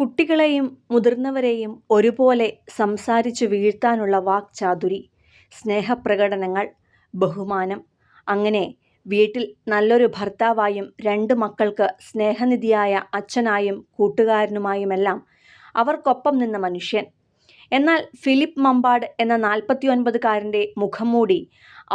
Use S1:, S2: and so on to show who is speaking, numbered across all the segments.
S1: കുട്ടികളെയും മുതിർന്നവരെയും ഒരുപോലെ സംസാരിച്ചു വീഴ്ത്താനുള്ള വാക്ചാതുരി സ്നേഹപ്രകടനങ്ങൾ ബഹുമാനം. അങ്ങനെ വീട്ടിൽ നല്ലൊരു ഭർത്താവായും രണ്ട് മക്കൾക്ക് സ്നേഹനിധിയായ അച്ഛനായും കൂട്ടുകാരനുമായുമെല്ലാം അവർക്കൊപ്പം നിന്ന മനുഷ്യൻ. എന്നാൽ ഫിലിപ്പ് മമ്പാട് എന്ന നാൽപ്പത്തിയൊൻപതുകാരന്റെ മുഖംമൂടി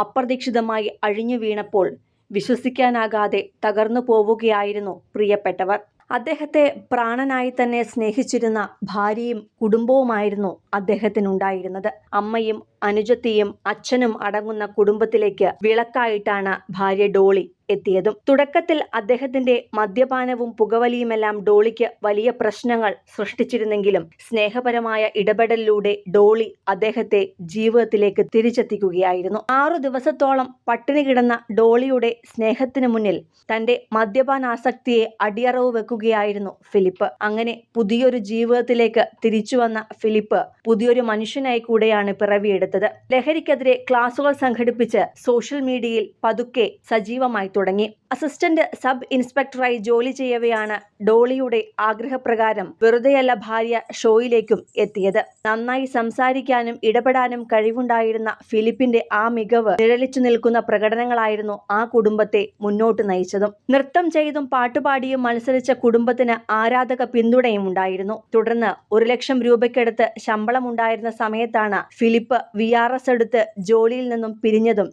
S1: അപ്രതീക്ഷിതമായി അഴിഞ്ഞു വീണപ്പോൾ വിശ്വസിക്കാനാകാതെ തകർന്നു പോവുകയായിരുന്നു പ്രിയപ്പെട്ടവർ. അദ്ദേഹത്തെ പ്രാണനായി തന്നെ സ്നേഹിച്ചിരുന്ന ഭാര്യയും കുടുംബവുമായിരുന്നു അദ്ദേഹത്തിനുണ്ടായിരുന്നത്. അമ്മയും അനുജത്തിയും അച്ഛനും അടങ്ങുന്ന കുടുംബത്തിലേക്ക് വിളക്കായിട്ടാണ് ഭാര്യ ഡോളി എത്തിയതും. തുടക്കത്തിൽ അദ്ദേഹത്തിന്റെ മദ്യപാനവും പുകവലിയുമെല്ലാം ഡോളിക്ക് വലിയ പ്രശ്നങ്ങൾ സൃഷ്ടിച്ചിരുന്നെങ്കിലും സ്നേഹപരമായ ഇടപെടലിലൂടെ ഡോളി അദ്ദേഹത്തെ ജീവിതത്തിലേക്ക് തിരിച്ചെത്തിക്കുകയായിരുന്നു. ആറു ദിവസത്തോളം പട്ടിണി കിടന്ന ഡോളിയുടെ സ്നേഹത്തിനു മുന്നിൽ തന്റെ മദ്യപാനാസക്തിയെ അടിയറവ് വെക്കുകയായിരുന്നു ഫിലിപ്പ്. അങ്ങനെ പുതിയൊരു ജീവിതത്തിലേക്ക് തിരിച്ചു വന്ന ഫിലിപ്പ് പുതിയൊരു മനുഷ്യനായി കൂടെയാണ് പിറവിയെടുത്തത്. ലഹരിക്കെതിരെ ക്ലാസുകൾ സംഘടിപ്പിച്ച് സോഷ്യൽ മീഡിയയിൽ പതുക്കെ സജീവമായി തുടങ്ങി. അസിസ്റ്റന്റ് സബ് ഇൻസ്പെക്ടറായി ജോലി ചെയ്യവെയാണ് ഡോളിയുടെ ആഗ്രഹപ്രകാരം വെറുതെയല്ല ഭാര്യ ഷോയിലേക്കും എത്തിയത്. നന്നായി സംസാരിക്കാനും ഇടപെടാനും കഴിവുണ്ടായിരുന്ന ഫിലിപ്പിന്റെ ആ മികവ് നിഴലിച്ചു നിൽക്കുന്ന പ്രകടനങ്ങളായിരുന്നു ആ കുടുംബത്തെ മുന്നോട്ട് നയിച്ചതും. നൃത്തം ചെയ്തും പാട്ടുപാടിയും മത്സരിച്ച കുടുംബത്തിന് ആരാധക പിന്തുണയും ഉണ്ടായിരുന്നു. തുടർന്ന് ഒരു ലക്ഷം രൂപയ്ക്കടുത്ത് ശമ്പളമുണ്ടായിരുന്ന സമയത്താണ് ഫിലിപ്പ് വി എടുത്ത് ജോലിയിൽ നിന്നും പിരിഞ്ഞതും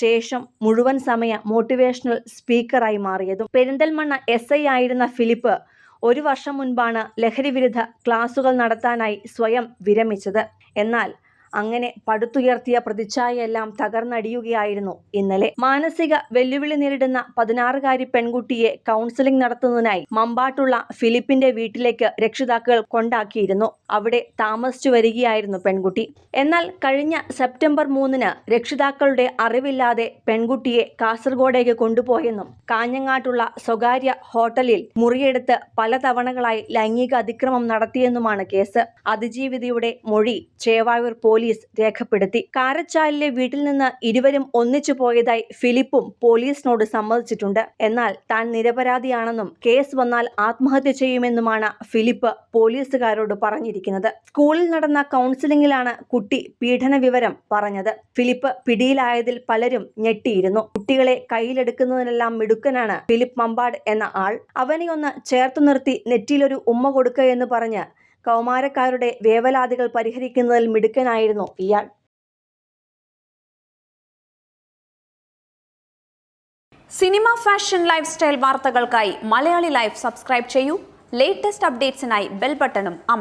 S1: ശേഷം മുഴുവൻ സമയ മോട്ടിവേഷണൽ സ്പീക്കറായി മാറിയതും. പെരിന്തൽമണ്ണ എസ് ഐ ആയിരുന്ന ഫിലിപ്പ് ഒരു വർഷം മുൻപാണ് ലഹരി വിരുദ്ധ ക്ലാസുകൾ നടത്താനായി സ്വയം വിരമിച്ചത്. എന്നാൽ അങ്ങനെ പടുത്തുയർത്തിയ പ്രതിച്ഛായയെല്ലാം തകർന്നടിയുകയായിരുന്നു ഇന്നലെ. മാനസിക വെല്ലുവിളി നേരിടുന്ന പതിനാറുകാരി പെൺകുട്ടിയെ കൗൺസിലിംഗ് നടത്തുന്നതിനായി മമ്പാട്ടുള്ള ഫിലിപ്പിന്റെ വീട്ടിലേക്ക് രക്ഷിതാക്കൾ കൊണ്ടാക്കിയിരുന്നു. അവിടെ താമസിച്ചു വരികയായിരുന്നു പെൺകുട്ടി. എന്നാൽ കഴിഞ്ഞ സെപ്റ്റംബർ മൂന്നിന് രക്ഷിതാക്കളുടെ അറിവില്ലാതെ പെൺകുട്ടിയെ കാസർഗോഡേക്ക് കൊണ്ടുപോയെന്നും കാഞ്ഞങ്ങാട്ടുള്ള സ്വകാര്യ ഹോട്ടലിൽ മുറിയെടുത്ത് പലതവണകളായി ലൈംഗിക അതിക്രമം നടത്തിയെന്നുമാണ് കേസ്. അതിജീവിതയുടെ മൊഴി ചേവായൂർ പോലീസ് രേഖപ്പെടുത്തി. കാരച്ചാലിലെ വീട്ടിൽ നിന്ന് ഇരുവരും ഒന്നിച്ചു പോയതായി ഫിലിപ്പും പോലീസിനോട് സമ്മതിച്ചിട്ടുണ്ട്. എന്നാൽ താൻ നിരപരാധിയാണെന്നും കേസ് വന്നാൽ ആത്മഹത്യ ചെയ്യുമെന്നുമാണ് ഫിലിപ്പ് പോലീസുകാരോട് പറഞ്ഞിരിക്കുന്നത്. സ്കൂളിൽ നടന്ന കൗൺസിലിംഗിലാണ് കുട്ടി പീഡന വിവരം പറഞ്ഞത്. ഫിലിപ്പ് പിടിയിലായതിൽ പലരും ഞെട്ടിയിരുന്നു. കുട്ടികളെ കയ്യിലെടുക്കുന്നതിനെല്ലാം മിടുക്കനാണ് ഫിലിപ്പ് മമ്പാട് എന്ന ആൾ. അവനെയൊന്ന് ചേർത്തു നിർത്തി നെറ്റിയിലൊരു ഉമ്മ കൊടുക്കുക എന്ന് പറഞ്ഞ് കൗമാരക്കാരുടെ വേവലാതികൾ പരിഹരിക്കുന്നതിൽ മിടുക്കനായിരുന്നു ഇയാൾ.
S2: സിനിമ ഫാഷൻ ലൈഫ് സ്റ്റൈൽ വാർത്തകൾക്കായി മലയാളി ലൈഫ് സബ്സ്ക്രൈബ് ചെയ്യൂ. ലേറ്റസ്റ്റ് അപ്ഡേറ്റ്സിനായി ബെൽ ബട്ടണും അമർ